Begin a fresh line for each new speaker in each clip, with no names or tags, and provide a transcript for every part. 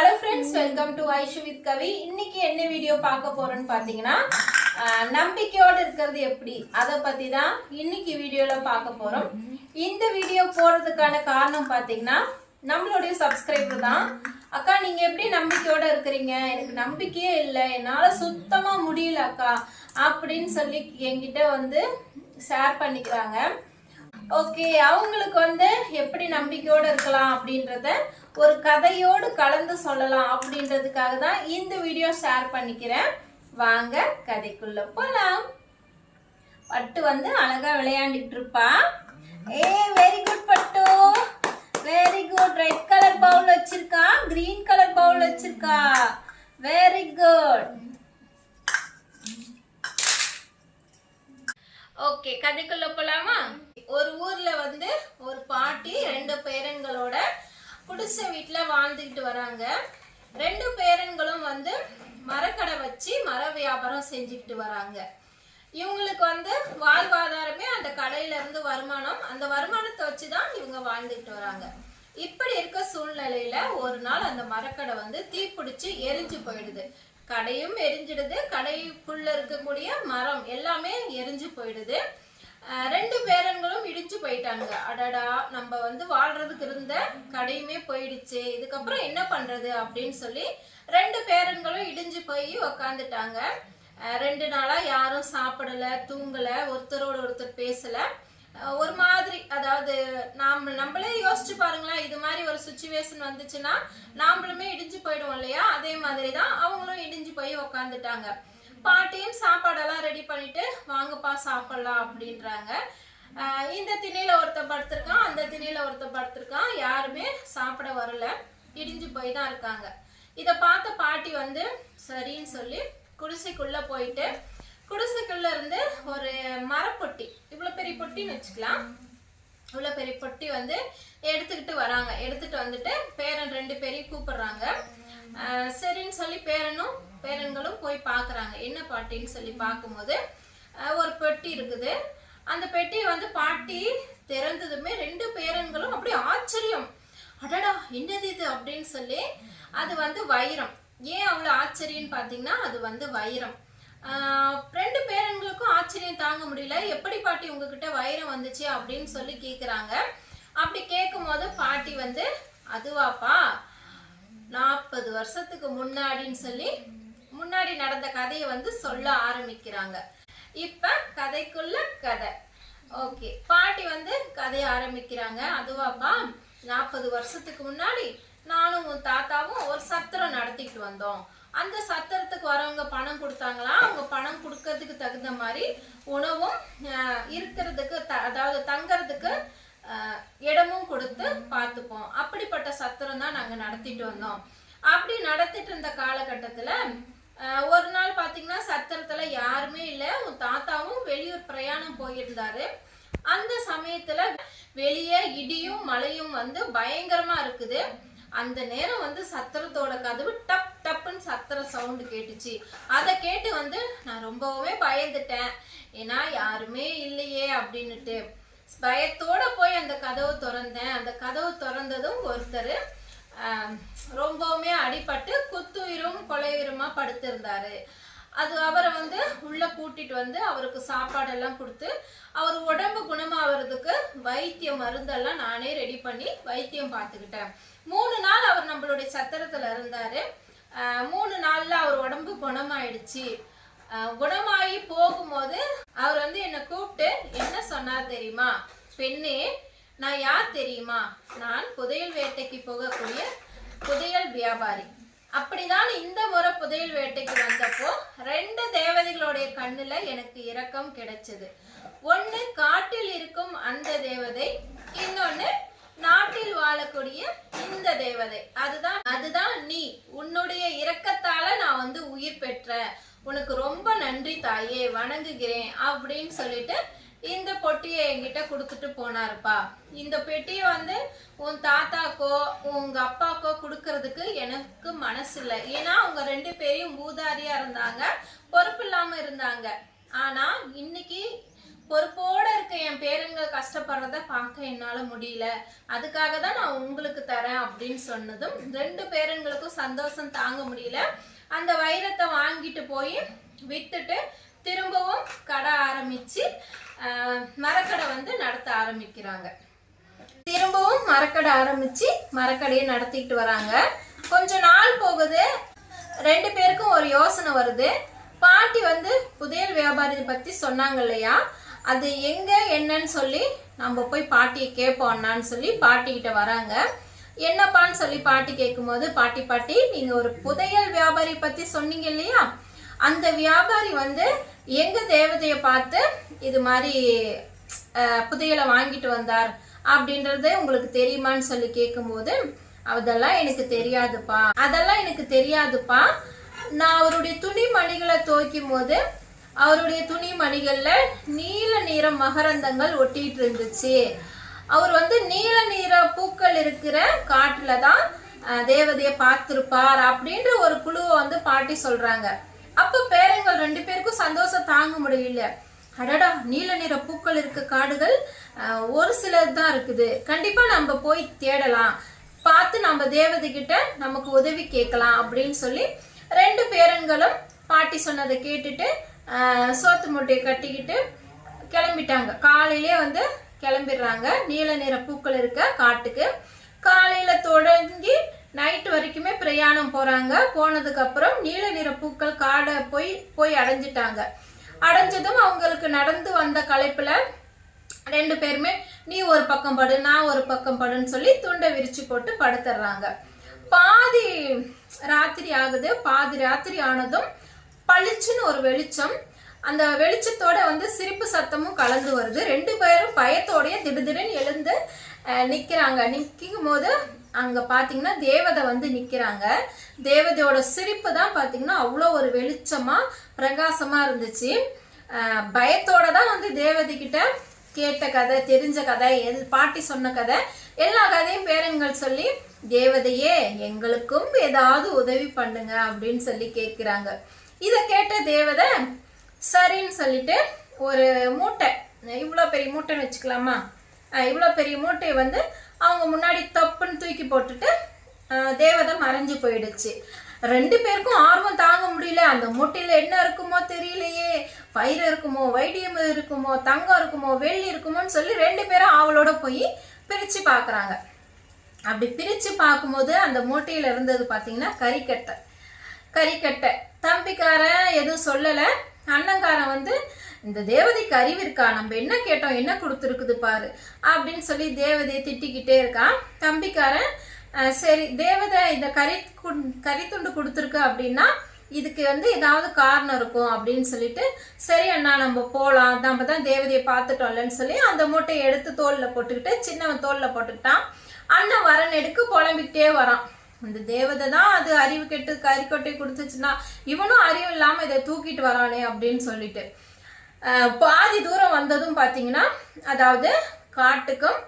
Hello friends welcome to Aishu with Kavi இன்னைக்கு என்ன video பார்க்க போறோம்னு பார்த்தீங்கன்னா நம்பிக்கையோடு இருக்கிறது எப்படி? அதை பத்தி தான் இன்னைக்கு வீடியோல பார்க்க போறோம். இந்த வீடியோ போறதுக்கான காரணம் பார்த்தீங்கன்னா நம்மளுடைய சப்ஸ்கிரைபர் தான். அக்கா நீங்க எப்படி நம்பிக்கையோட இருக்கிறீங்க? எனக்கு நம்பிக்கையே இல்லை. என்னால சுத்தமா முடியல அக்கா அப்படின்னு சொல்லி என்கிட்ட வந்து ஷேர் பண்ணிக்கிறாங்க. ஓகே அவங்களுக்கு வந்து எப்படி நம்பிக்கையோட இருக்கலாம் அப்படின்றத ஒரு கதையோடு கலந்து சொல்லலாம் அப்படின்றதுக்காக தான் இந்த வீடியோ ஷேர் பண்ணிக்கிறேன். வாங்க கதைக்குள்ள போலாம். பட்டு வந்து அழகா விளையாண்டுட்டு இருப்பா. ஏ வெரி குட் பட்டு. Very good red colour bowl வச்சிருக்கா. கிரீன் கலர் பவுல் வச்சிருக்கா. வெரி குட் ஓகே கதைக்குள்ள போலாமா? ஒரு ஊர்ல வந்து ஒரு பாட்டி ரெண்டு பேரன்களோட குடிச வீட்டில் வாழ்ந்துக்கிட்டு வராங்க. ரெண்டு பேரன்களும் வந்து மரக்கடை வச்சு மர வியாபாரம் செஞ்சுக்கிட்டு வராங்க. இவங்களுக்கு வந்து வாழ்வாதாரமே அந்த கடையில இருந்து வருமானம் அந்த வருமானத்தை வச்சு தான் இவங்க வாழ்ந்துக்கிட்டு வராங்க. இப்படி இருக்க சூழ்நிலையில ஒரு நாள் அந்த மரக்கடை வந்து தீப்பிடிச்சு எரிஞ்சு போயிடுது. கடையும் எரிஞ்சிடுது கடைக்குள்ள இருக்கக்கூடிய மரம் எல்லாமே எரிஞ்சு போயிடுது. ரெண்டு பேரன்களும் இடிச்சு போயிட்டாங்க. அடடா நம்ம வந்து வாழ்றதுக்கு இருந்த கடையுமே போயிடுச்சு. இதுக்கப்புறம் என்ன பண்றது அப்படின்னு சொல்லி ரெண்டு பேரன்களும் இடிஞ்சு போய் உக்காந்துட்டாங்க. ரெண்டு நாளா யாரும் சாப்பிடல தூங்கல ஒருத்தரோட ஒருத்தர் பேசல. ஒரு மாதிரி அதாவது நாம் நம்மளே யோசிச்சு பாருங்களேன் இது மாதிரி ஒரு சுச்சுவேஷன் வந்துச்சுன்னா நாமளுமே இடிஞ்சு போயிடுவோம் இல்லையா? அதே மாதிரி தான் அவங்களும் இடிஞ்சு போய் உக்காந்துட்டாங்க. பாட்டியும் சாப்பாடெல்லாம் ரெடி பண்ணிட்டு வாங்கப்பா சாப்பிடலாம் அப்படின்றாங்க. இந்த திணையில ஒருத்தன் படுத்திருக்கான் அந்த திணையில ஒருத்தன் படுத்திருக்கான். யாருமே சாப்பிட வரல. இடிஞ்சு போய் தான் இருக்காங்க. இத பார்த்த பாட்டி வந்து சரின்னு சொல்லி குடிசைக்குள்ள போயிட்டு குடிசைக்குள்ள இருந்து ஒரு மரப்பொட்டி இவ்வளவு பெரிய பொட்டின்னு வச்சுக்கலாம். இவ்வளோ பெரிய பொட்டி வந்து எடுத்துக்கிட்டு வராங்க. எடுத்துட்டு வந்துட்டு பேரன் ரெண்டு பேரையும் கூப்பிடுறாங்க. சரின்னு சொல்லி பேரனும் பேரன்களும் போய் பார்க்குறாங்க. என்ன பாட்டின்னு சொல்லி பார்க்கும்போது ஒரு பெட்டி இருக்குது. அந்த பெட்டியை வந்து பாட்டி திறந்ததுமே ரெண்டு பேரன்களும் அப்படியே ஆச்சரியம். அடடா என்னது இது அப்படின்னு சொல்லி அது வந்து வைரம். ஏன் அவ்வளோ ஆச்சரியம்னு பார்த்தீங்கன்னா அது வந்து வைரம். ரெண்டு பேரன்களுக்கும் ஆச்சரியம் தாங்க முடியல. எப்படி பாட்டி உங்ககிட்ட வைரம் வந்துச்சு அப்படின்னு சொல்லி கேட்குறாங்க அப்படி கேட்கும் போது பாட்டி வந்து அதுவாப்பா நாற்பது வருஷத்துக்கு முன்னாடின்னு சொல்லி முன்னாடி நடந்த கதையை வந்து சொல்ல ஆரம்பிக்கிறாங்க. இப்ப கதைக்குள்ள கதை. ஓகே பாட்டி வந்து கதையை ஆரம்பிக்கிறாங்க. அதுவாப்பா நாற்பது வருஷத்துக்கு முன்னாடி நானும் உன் தாத்தாவும் ஒரு சத்திரம் நடத்திட்டு வந்தோம். அந்த சத்திரத்துக்கு வரவங்க பணம் கொடுத்தாங்களா? அவங்க பணம் கொடுக்கறதுக்கு தகுந்த மாதிரி உணவும் இருக்கிறதுக்கு த- அதாவது தங்கறதுக்கு இடமும் கொடுத்து பார்த்துப்போம். அப்படிப்பட்ட சத்திரம் தான் நாங்க நடத்திட்டு வந்தோம். அப்படி நடத்திட்டு இருந்த காலகட்டத்துல ஒரு நாள் பார்த்தீங்கன்னா சத்திரத்தில் யாருமே இல்லை. உன் தாத்தாவும் வெளியூர் பிரயாணம் போயிருந்தாரு. அந்த சமயத்துல வெளியே இடியும் மழையும் வந்து பயங்கரமா இருக்குது. அந்த நேரம் வந்து சத்திரத்தோட கதவு டப் டப்புன்னு சத்திர சவுண்டு கேட்டுச்சு. அதை கேட்டு வந்து நான் ரொம்பவே பயந்துட்டேன். ஏன்னா யாருமே இல்லையே அப்படின்னுட்டு. பயத்தோட போய் அந்த கதவை திறந்தேன். அந்த கதவு திறந்ததும் ஒருத்தர் ரொம்பவுமே அடிபட்டு குத்துயிரும் கொலையுயிருமா படுத்திருந்தாரு. அது அவரை வந்து உள்ள கூட்டிட்டு வந்து அவருக்கு சாப்பாடெல்லாம் கொடுத்து அவர் உடம்பு குணமாகிறதுக்கு வைத்திய மருந்தெல்லாம் நானே ரெடி பண்ணி வைத்தியம் பார்த்துக்கிட்டேன். மூணு நாள் அவர் நம்மளுடைய சத்திரத்துல இருந்தாரு. மூணு நாள்ல அவர் உடம்பு குணமாயிடுச்சு. குணமாயி போகும்போது அவர் வந்து என்னை கூப்பிட்டு என்ன சொன்னார் தெரியுமா? பெண்ணே நான் யார் தெரியுமா? நான் புதையல் வேட்டைக்கு போகக்கூடிய புதையல் வியாபாரி. அப்படிதான் இந்த முறை புதையல் வேட்டைக்கு வந்தப்போ ரெண்டு தேவதைகளுடைய கண்ணுல எனக்கு இரக்கம் கிடைச்சது. ஒன்று காட்டில் இருக்கும் அந்த தேவதை இன்னொன்னு நாட்டில் வாழக்கூடிய இந்த தேவதை. அதுதான் அதுதான் நீ. உன்னுடைய இரக்கத்தால நான் வந்து உயிர் பெற்றேன். உனக்கு ரொம்ப நன்றி தாயே வணங்குகிறேன் அப்படின்னு சொல்லிட்டு இந்த பொட்டியை என்கிட்ட கொடுத்துட்டு போனாருப்பா. இந்த பெட்டியை வந்து உன் தாத்தாக்கோ உங்க அப்பாக்கோ கொடுக்கறதுக்கு எனக்கு மனசு இல்லை ஏன்னா அவங்க ரெண்டு பேரையும் பூதாரியா இருந்தாங்க பொறுப்பு இல்லாம இருந்தாங்க. ஆனா இன்னைக்கு பொறுப்போட இருக்க என் பேருங்க கஷ்டப்படுறத பார்க்க என்னால முடியல. அதுக்காக தான் நான் உங்களுக்கு தரேன் அப்படின்னு சொன்னதும் ரெண்டு பேருங்களுக்கும் சந்தோஷம் தாங்க முடியல. அந்த வைரத்தை வாங்கிட்டு போய் வித்துட்டு திரும்பவும் கடை ஆரம்பிச்சு மரக்கடை வந்து நடத்த ஆரம்பிக்கிறாங்க. திரும்பவும் மரக்கடை ஆரம்பிச்சு மரக்கடையை நடத்திட்டு வராங்க. கொஞ்ச நாள் போகுது. ரெண்டு பேருக்கும் ஒரு யோசனை வருது. பாட்டி வந்து புதையல் வியாபாரி பத்தி சொன்னாங்க இல்லையா? அது எங்க என்னன்னு சொல்லி நம்ம போய் பாட்டியை கேட்போம் அண்ணான்னு சொல்லி பாட்டி கிட்ட வராங்க. என்னப்பான்னு சொல்லி பாட்டி கேட்கும்போது பாட்டி பாட்டி நீங்க ஒரு புதையல் வியாபாரி பத்தி சொன்னீங்க இல்லையா? அந்த வியாபாரி வந்து எங்க தேவதையை பார்த்து இது மாதிரி புதையலை வாங்கிட்டு வந்தார் அப்படின்றது உங்களுக்கு தெரியுமான்னு சொல்லி கேட்கும்போது அதெல்லாம் எனக்கு தெரியாதுப்பா. அதெல்லாம் எனக்கு தெரியாதுப்பா. நான் அவருடைய துணி மணிகளை துவைக்கும் போது அவருடைய துணி மணிகள்ல நீல நிற மகரந்தங்கள் ஒட்டிட்டு இருந்துச்சு. அவர் வந்து நீல நிற பூக்கள் இருக்கிற காட்டுல தான் தேவதையை பார்த்திருப்பார் அப்படின்ற ஒரு குழுவை வந்து பாட்டி சொல்றாங்க. அப்போ பேரங்கள் ரெண்டு பேருக்கும் சந்தோஷம் தாங்க முடியல. அடடா நீல நிற பூக்கள் இருக்க காடுகள் ஒரு சிலது தான் இருக்குது. கண்டிப்பா நம்ம போய் தேடலாம். பார்த்து நம்ம தேவதை கிட்ட நமக்கு உதவி கேட்கலாம் அப்படின்னு சொல்லி ரெண்டு பேரன்களும் பாட்டி சொன்னதை கேட்டுட்டு சோத்து மூட்டையை கட்டிக்கிட்டு கிளம்பிட்டாங்க. காலையிலே வந்து கிளம்பிடுறாங்க. நீல நிற பூக்கள் இருக்க காட்டுக்கு. காலையில தொடங்கி நைட் வரைக்குமே பிரயாணம் போறாங்க. போனதுக்கு அப்புறம் நீல நிற பூக்கள் காடை போய் போய் அடைஞ்சிட்டாங்க. அடைஞ்சதும் அவங்களுக்கு நடந்து வந்த களைப்புல ரெண்டு பேருமே நீ ஒரு பக்கம் படு நான் ஒரு பக்கம் படுன்னு சொல்லி துண்டை விரிச்சு போட்டு படுத்துடுறாங்க பாதி ராத்திரி ஆகுது. பாதி ராத்திரி ஆனதும் பளிச்சுன்னு ஒரு வெளிச்சம். அந்த வெளிச்சத்தோட வந்து சிரிப்பு சத்தமும் கலந்து வருது. ரெண்டு பேரும் பயத்தோடய திடுதிடுன்னு எழுந்து நிற்கிறாங்க நிற்கும் போது அங்கே பார்த்தீங்கன்னா தேவதை வந்து நிற்கிறாங்க தேவதையோட சிரிப்பு தான் பார்த்தீங்கன்னா அவ்வளோ ஒரு வெளிச்சமாக பிரகாசமாக இருந்துச்சு. பயத்தோட தான் வந்து தேவதைக்கிட்ட கேட்ட கதை தெரிஞ்ச கதை எது பாட்டி சொன்ன கதை எல்லா கதையும் பேரங்கள் சொல்லி தேவதையே எங்களுக்கும் ஏதாவது உதவி பண்ணுங்க அப்படின்னு சொல்லி கேட்குறாங்க இதை கேட்ட தேவதை சரின்னு சொல்லிட்டு ஒரு மூட்டை இவ்வளோ பெரிய மூட்டைன்னு வச்சுக்கலாமா? இவ்வளோ பெரிய மூட்டையை வந்து அவங்க முன்னாடி தப்புன்னு தூக்கி போட்டுட்டு தேவதை மறைஞ்சு போயிடுச்சு. ரெண்டு பேருக்கும் ஆர்வம் தாங்க முடியல. அந்த மூட்டையில் என்ன இருக்குமோ தெரியலையே. பயிர் இருக்குமோ வைடியம் இருக்குமோ தங்கம் இருக்குமோ வெள்ளி இருக்குமோன்னு சொல்லி ரெண்டு பேரும் ஆவலோட போய் பிரித்து பார்க்குறாங்க. அப்படி பிரித்து பார்க்கும்போது அந்த மூட்டையில் இருந்தது பார்த்தீங்கன்னா கறிக்கட்டை. கறிக்கட்டை. தம்பிக்காரன் எதுவும் சொல்லலை. அண்ணங்காரன் வந்து இந்த தேவதைக்கு அறிவு இருக்கா நம்ம என்ன கேட்டோம் என்ன கொடுத்துருக்குது பாரு அப்படின்னு சொல்லி தேவதையை திட்டிக்கிட்டே இருக்கான் தம்பிக்காரன் சரி தேவதை இந்த கறி குண்- கறித்துண்டு கொடுத்துருக்கு அப்படின்னா இதுக்கு வந்து ஏதாவது காரணம் இருக்கும் அப்படின்னு சொல்லிட்டு சரி அண்ணா நம்ம போகலாம் நம்ம தான் தேவதையை பார்த்துட்டோம்லன்னு சொல்லி அந்த மூட்டையை எடுத்து தோலில் போட்டுக்கிட்டு சின்னவன் தோலில் போட்டுக்கிட்டான். அண்ணன் வரன் எடுக்க புலம்பிக்கிட்டே வரான். இந்த தேவதை தான் அது அறிவு கெட்டு கறிக்கொட்டை கொடுத்துச்சுன்னா இவனும் அறிவு இல்லாமல் இதை தூக்கிட்டு வரானே அப்படின்னு சொல்லிட்டு. பாதி தூரம் வந்ததும் பார்த்தீங்கன்னா அதாவது காட்டுக்கும்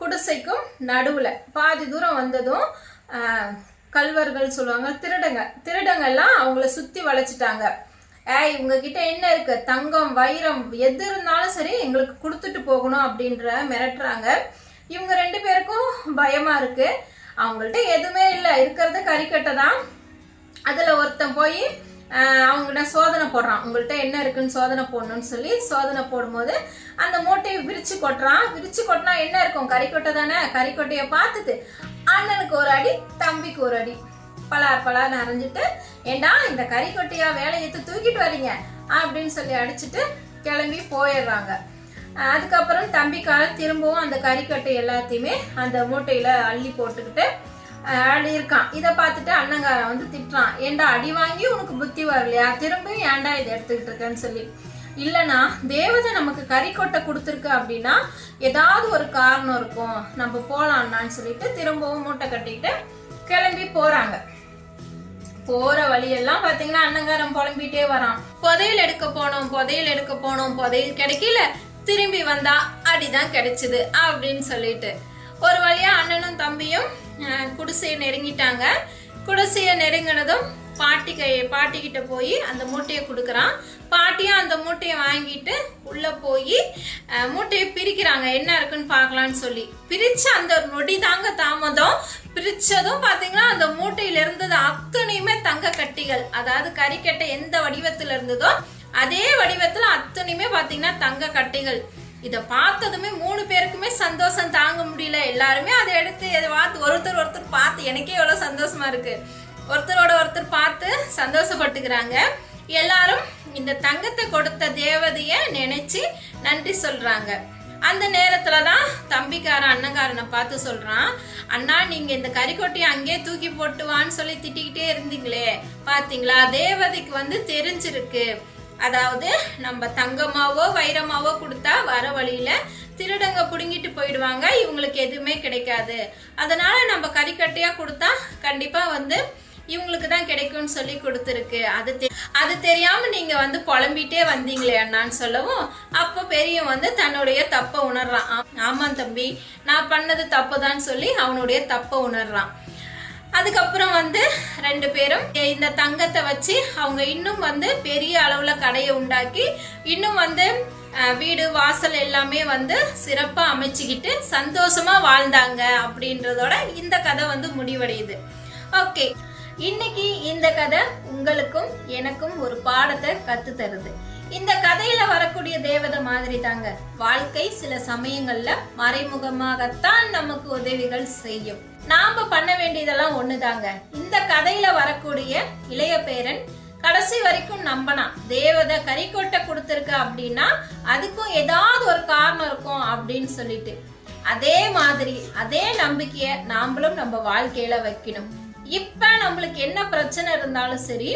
குடிசைக்கும் நடுவில் பாதி தூரம் வந்ததும் கல்வர்கள் சொல்லுவாங்க திருடங்க திருடங்கள்லாம் அவங்கள சுற்றி வளைச்சிட்டாங்க. ஏய் உங்ககிட்ட என்ன இருக்கு? தங்கம் வைரம் எது இருந்தாலும் சரி எங்களுக்கு கொடுத்துட்டு போகணும் அப்படின்ற மிரட்டுறாங்க. இவங்க ரெண்டு பேருக்கும் பயமா இருக்கு. அவங்கள்ட்ட எதுவுமே இல்லை இருக்கிறது கறிக்கட்டை தான். அதில் ஒருத்தன் போய் அவங்ககிட்ட சோதனை போடுறான். உங்கள்கிட்ட என்ன இருக்குன்னு சோதனை போடணும்னு சொல்லி சோதனை போடும்போது அந்த மூட்டையை விரிச்சு கொட்டுறான். விரிச்சு கொட்டினா என்ன இருக்கும்? கறிக்கொட்டை தானே? கறிக்கொட்டையை பார்த்துட்டு அண்ணனுக்கு ஒரு அடி தம்பிக்கு ஒரு அடி. பலார் பலார் அரைஞ்சிட்டு ஏண்டா இந்த கறிக்கொட்டையா? வேலையை எடுத்து தூக்கிட்டு வரீங்க அப்படின்னு சொல்லி அடிச்சுட்டு கிளம்பி போயிடுறாங்க. அதுக்கப்புறம் தம்பிக்கால திரும்பவும் அந்த கறிக்கொட்டை எல்லாத்தையுமே அந்த மூட்டையில அள்ளி போட்டுக்கிட்டு அடி இருக்கான். இதை பார்த்துட்டு அண்ணங்கார வந்து திட்டுறான். ஏன்டா அடி வாங்கி உனக்கு புத்தி வரலையா? திரும்பவும் ஏன்டா இதை எடுத்துக்கிட்டு இருக்கேன்னு சொல்லி. இல்லைண்ணா தேவதை நமக்கு கறிக்கொட்டை கொடுத்துருக்கு அப்படின்னா ஏதாவது ஒரு காரணம் இருக்கும். நம்ம போலாம்னான்னு சொல்லிட்டு திரும்பவும் மூட்டை கட்டிட்டு கிளம்பி போறாங்க. போற வழியெல்லாம் பாத்தீங்கன்னா அண்ணங்காரன் புலம்பிட்டே வரான். புதையல் எடுக்க போனோம் புதையல் எடுக்க போனோம் புதையல் கிடைக்கல. திரும்பி வந்தா அடிதான் கிடைச்சது அப்படின்னு சொல்லிட்டு. ஒரு வழியா அண்ணனும் தம்பியும் குடிசையை நெருங்கிட்டாங்க. குடிசையை நெருங்கினதும் பாட்டி கை பாட்டி கிட்ட போய் அந்த மூட்டையை கொடுக்குறான். பாட்டியும் அந்த மூட்டையை வாங்கிட்டு உள்ளே போய் மூட்டையை பிரிக்கிறாங்க. என்ன இருக்குன்னு பார்க்கலான்னு சொல்லி. பிரித்து அந்த நொடி தாங்க தாமதம். பிரித்ததும் பார்த்தீங்கன்னா அந்த மூட்டையில இருந்தது அத்தனையுமே தங்க கட்டிகள். அதாவது கறிக்கட்டை எந்த வடிவத்தில் இருந்ததோ அதே வடிவத்தில் அத்தனையுமே பார்த்தீங்கன்னா தங்க கட்டிகள். இதை பார்த்ததுமே மூணு பேருக்குமே சந்தோஷம் தாங்க முடியல. எல்லாருமே அதை எடுத்து இதை பார்த்து ஒருத்தர் ஒருத்தர் பார்த்து எனக்கே எவ்வளோ சந்தோஷமா இருக்கு. ஒருத்தரோட ஒருத்தர் பார்த்து சந்தோஷப்பட்டுக்கிறாங்க. எல்லாரும் இந்த தங்கத்தை கொடுத்த தேவதையை நினைச்சு நன்றி சொல்றாங்க. அந்த நேரத்துல தான் தம்பிக்காரன் அண்ணங்காரனை பார்த்து சொல்றான் அண்ணா நீங்க இந்த கறிக்கொட்டியை அங்கேயே தூக்கி போட்டுவான்னு சொல்லி திட்டிக்கிட்டே இருந்தீங்களே. பாத்தீங்களா? தேவதைக்கு வந்து தெரிஞ்சிருக்கு. அதாவது நம்ம தங்கமாவோ வைரமாவோ கொடுத்தா வர வழியில திருடங்க பிடுங்கிட்டு போயிடுவாங்க. இவங்களுக்கு எதுவுமே கிடைக்காது. அதனால நம்ம கறிக்கட்டையா கொடுத்தா கண்டிப்பா வந்து இவங்களுக்கு தான் கிடைக்கும்னு சொல்லி கொடுத்துருக்கு. அது தெ- அது தெரியாம நீங்க வந்து புலம்பிட்டே வந்தீங்களே அண்ணான்னு சொல்லவும் அப்போ பெரியவன் வந்து தன்னுடைய தப்பை உணர்றான். ஆமாம் தம்பி நான் பண்ணது தப்பு தான் சொல்லி அவனுடைய தப்பை உணர்றான். அதுக்கப்புறம் வந்து ரெண்டு பேரும் இந்த தங்கத்தை வச்சு அவங்க இன்னும் வந்து பெரிய அளவுல கடையை உண்டாக்கி இன்னும் வந்து வீடு வாசல் எல்லாமே வந்து சிறப்பாக அமைச்சுக்கிட்டு சந்தோஷமா வாழ்ந்தாங்க அப்படின்றதோட இந்த கதை வந்து முடிவடையுது. ஓகே இன்னைக்கு இந்த கதை உங்களுக்கும் எனக்கும் ஒரு பாடத்தை கற்று தருது இந்த கதையில வரக்கூடிய தேவதை மாதிரி தாங்க. வாழ்க்கை சில சமயங்கள்ல மறைமுகமாகத்தான் நமக்கு உதவிகள் செய்யும். நாம பண்ண வேண்டியதெல்லாம் ஒண்ணுதாங்க. இந்த கதையில வரக்கூடிய இளைய பேரன் கடைசி வரைக்கும் நம்பலாம் தேவதை கறிக்கொட்டை கொடுத்துருக்க அப்படின்னா அதுக்கும் ஏதாவது ஒரு காரணம் இருக்கும் அப்படின்னு சொல்லிட்டு. அதே மாதிரி அதே நம்பிக்கைய நாமளும் நம்ம வாழ்க்கையில வைக்கணும். இப்ப நம்மளுக்கு என்ன பிரச்சனை இருந்தாலும் சரி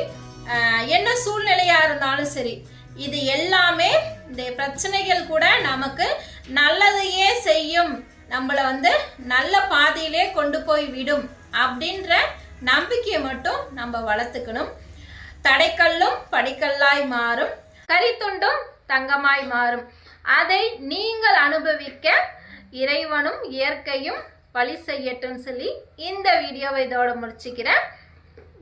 என்ன சூழ்நிலையா இருந்தாலும் சரி இது எல்லாமே இந்த பிரச்சனைகள் கூட நமக்கு நல்லதையே செய்யும். நம்மளை வந்து நல்ல பாதையிலே கொண்டு போய் விடும் அப்படின்ற நம்பிக்கையை மட்டும் நம்ம வளர்த்துக்கணும். தடைக்கல்லும் படிக்கல்லாய் மாறும். கரித்துண்டும் தங்கமாய் மாறும். அதை நீங்கள் அனுபவிக்க இறைவனும் இயற்கையும் வழி செய்யட்டும் சொல்லி இந்த வீடியோவை இதோட முடிச்சுக்கிறேன்.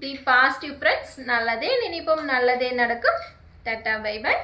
தி பாசிட்டிவ் ஃப்ரெண்ட்ஸ் நல்லதே நினைப்போம். நல்லதே நடக்கும். Tata bye by